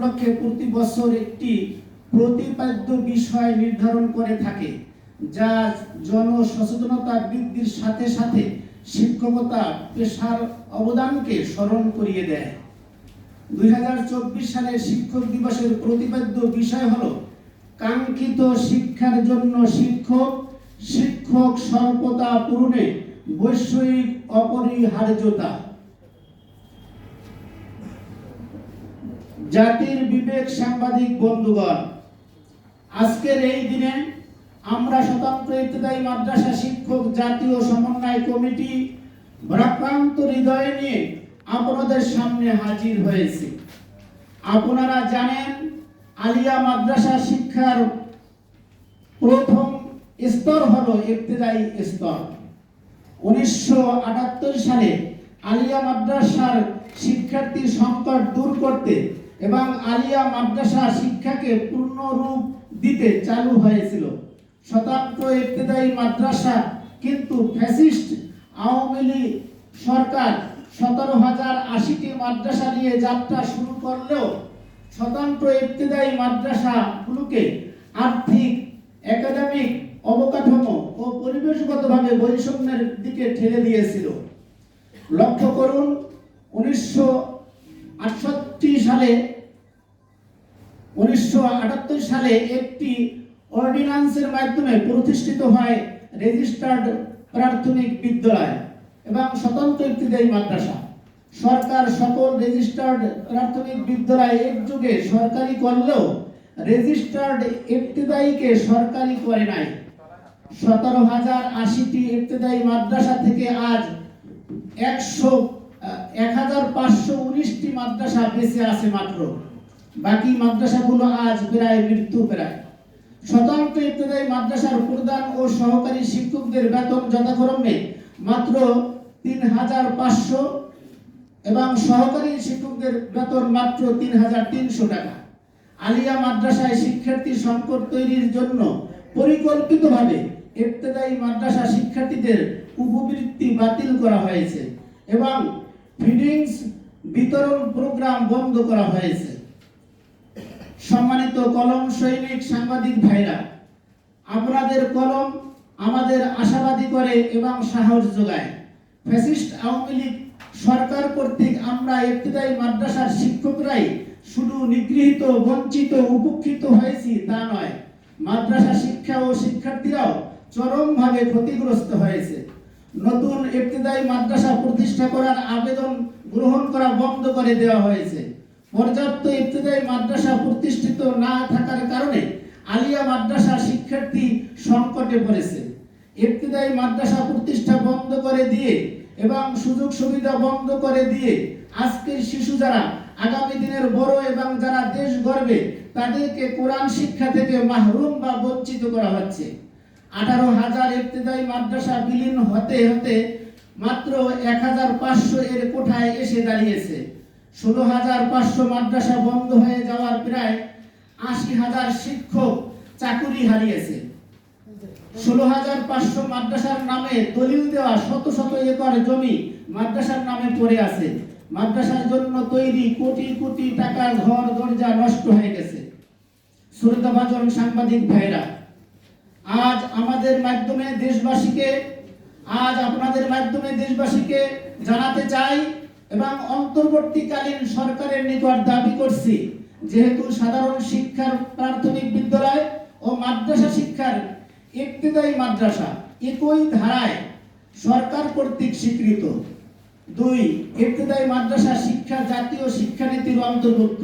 উপলক্ষে প্রতি বছর একটি প্রতিপাদ্য বিষয় নির্ধারণ করে থাকে, যা জনসচেতনতা বৃদ্ধির সাথে সাথে শিক্ষকতা, পেশার অবদানকে স্মরণ করিয়ে দেয়। দুই হাজার চব্বিশ সালের শিক্ষক দিবসের প্রতিপাদ্য বিষয় হল, কাঙ্ক্ষিত শিক্ষার জন্য শিক্ষক শিক্ষক স্বল্পতা পূরণে বৈষয়িক অপরিহার্যতা। জাতির বিবেক সাংবাদিক বন্ধুগণ, আজকের এই দিনে আমরা স্বতন্ত্র ইত্তেদায়ী মাদ্রাসা শিক্ষক জাতীয় সমন্বয় কমিটি ভ্রাক্রান্ত হৃদয় নিয়ে আপনাদের সামনে হাজির হয়েছে। আপনারা জানেন, আলিয়া মাদ্রাসা শিক্ষার প্রথম স্তর হলো ইবতেদায়ী স্তর। উনিশশো আটাত্তর সালে আলিয়া মাদ্রাসার শিক্ষার্থী সংকট দূর করতে এবং আলিয়া মাদ্রাসা শিক্ষাকে পূর্ণ রূপ দিতে চালু হয়েছিল। শতাব্দ ইবতেদায়ী মাদ্রাসা কিন্তু ফ্যাসিস্ট আওয়ামী লীগ সরকার সতেরো হাজার আশিটি মাদ্রাসা নিয়ে যাত্রা শুরু করলেও স্বতন্ত্র ইবতেদায়ী মাদ্রাসাগুলোকে আর্থিক, একাডেমিক অবকাঠামো ও পরিবেশগতভাবে বৈষম্যের দিকে ঠেলে দিয়েছিল। লক্ষ্য করুন, উনিশশো আটষট্টি সালে উনিশশো আটাত্তর সালে একটি অর্ডিন্যান্সের মাধ্যমে প্রতিষ্ঠিত হয় রেজিস্টার্ড প্রাথমিক বিদ্যালয় এবং স্বতন্ত্র ইবতদায়ী মাদ্রাসা। সরকার সকল রেজিস্টার্ড প্রাথমিক বিদ্যালয় এক যুগে সরকারি করলেও রেজিস্টার্ড ইবতদায়ীকে সরকারি করে নাই। সতেরো হাজার আশিটি ইবতদায়ী মাদ্রাসা থেকে আজ একশো, এক হাজার পাঁচশো উনিশটি মাদ্রাসা বেঁচে আছে মাত্র। বাকি মাদ্রাসাগুলো আজ প্রায় মৃত্যু প্রায়। স্বতন্ত্র ইবতদায়ী মাদ্রাসার প্রধান ও সহকারী শিক্ষকদের বেতন যথাক্রমে মাত্র তিন হাজার পাঁচশো এবং সহকারী শিক্ষকদের বেতন মাত্র তিন হাজার তিনশো টাকা। আলিয়া মাদ্রাসায় শিক্ষার্থী সংকট তৈরির জন্য পরিকল্পিতভাবে ইবতদায়ী মাদ্রাসা শিক্ষার্থীদের উপবৃত্তি বাতিল করা হয়েছে এবং ফিডিংস বিতরণ প্রোগ্রাম বন্ধ করা হয়েছে। সম্মানিত কলম সৈনিক সাংবাদিক ভাইরা, আপনাদের কলম আমাদের আশাবাদী করে এবং সাহস যোগায়। ফ্যাসিস্ট আওয়ামী লীগ সরকার কর্তৃক আমরা ইবতদায়ী মাদ্রাসার শিক্ষকরাই শুধু নিগৃহীত, বঞ্চিত উপেক্ষিত হয়েছি তা নয়, মাদ্রাসা শিক্ষা ও শিক্ষার্থীরাও চরমভাবে ক্ষতিগ্রস্ত হয়েছে। নতুন ইবতদায়ী মাদ্রাসা প্রতিষ্ঠা করার আবেদন গ্রহণ করা বন্ধ করে দেওয়া হয়েছে। পর্যাপ্ত ইবতদায়ী মাদ্রাসা প্রতিষ্ঠিত না থাকার কারণে আলিয়া মাদ্রাসা শিক্ষার্থী সংকটে পড়েছে। ইবতদায়ী মাদ্রাসা প্রতিষ্ঠা বন্ধ করে দিয়ে এবং সুযোগ সুবিধা বন্ধ করে দিয়ে আজকের শিশু যারা আগামী দিনের বড় এবং যারা দেশ গর্বে, তাদেরকে কোরআন শিক্ষা থেকে মাহরুম বা বঞ্চিত করা হচ্ছে। আঠারো হাজার ইবতদায়ী মাদ্রাসা বিলীন হতে হতে মাত্র এক হাজার পাঁচশো এর কোঠায় এসে দাঁড়িয়েছে। ষোলো হাজার পাঁচশো মাদ্রাসা বন্ধ হয়ে যাওয়ার প্রায় আশি হাজার শিক্ষক চাকুরি হারিয়েছে। ষোলো হাজার পাঁচশো মাদ্রাসার নামে দলিল দেওয়া শত শত একর জমি মাদ্রাসার নামে পড়ে আছে। মাদ্রাসার জন্য তৈরি কোটি কোটি টাকার ঘর, দরজা নষ্ট হয়ে গেছে। শ্রোতাভাজন সাংবাদিক ভাইরা, আজ আমাদের মাধ্যমে দেশবাসীকে, আজ আপনাদের মাধ্যমে দেশবাসীকে জানাতে চাই এবং অন্তর্বর্তীকালীন সরকারের নিকট দাবি করছি, যেহেতু সাধারণ শিক্ষার প্রাথমিক বিদ্যালয় ও মাদ্রাসা শিক্ষার ইবতদায়ী মাদ্রাসা, একই ধারায় সরকার কর্তৃক স্বীকৃত। দুই ইবতদায়ী মাদ্রাসা শিক্ষা জাতীয় শিক্ষানীতির অন্তর্ভুক্ত।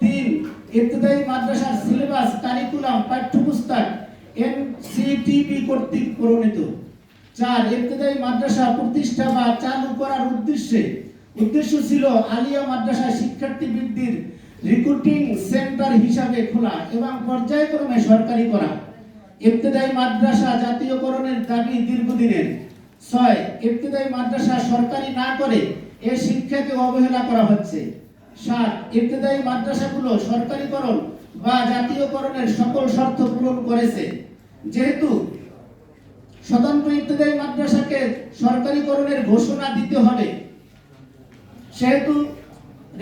তিন ইবতদায়ী মাদ্রাসার সিলেবাস, কারিকুলাম, পাঠ্যপুস্তক এনসিটিবি কর্তৃক প্রণীত। চার ইবতদায়ী মাদ্রাসা প্রতিষ্ঠা বা চালু করার উদ্দেশ্যে উদ্দেশ্য ছিল আলিয়া মাদ্রাসা শিক্ষার্থী বৃদ্ধির রিক্রুটিং সেন্টার হিসাবে খোলা এবং পর্যায়ক্রমে সরকারি করা। ইবতদায়ী মাদ্রাসা জাতীয়করণের দাবি দীর্ঘদিনের। ছয়, ইবতদায়ী মাদ্রাসা সরকারি না করে এ শিক্ষাকে অবহেলা করা হচ্ছে। সাত, ইবতদায়ী মাদ্রাসাগুলো সরকারিকরণ বা জাতীয়করণের সকল শর্ত পূরণ করেছে। যেহেতু স্বতন্ত্র ইবতদায়ী মাদ্রাসাকে সরকারিকরণের ঘোষণা দিতে হবে সেহেতু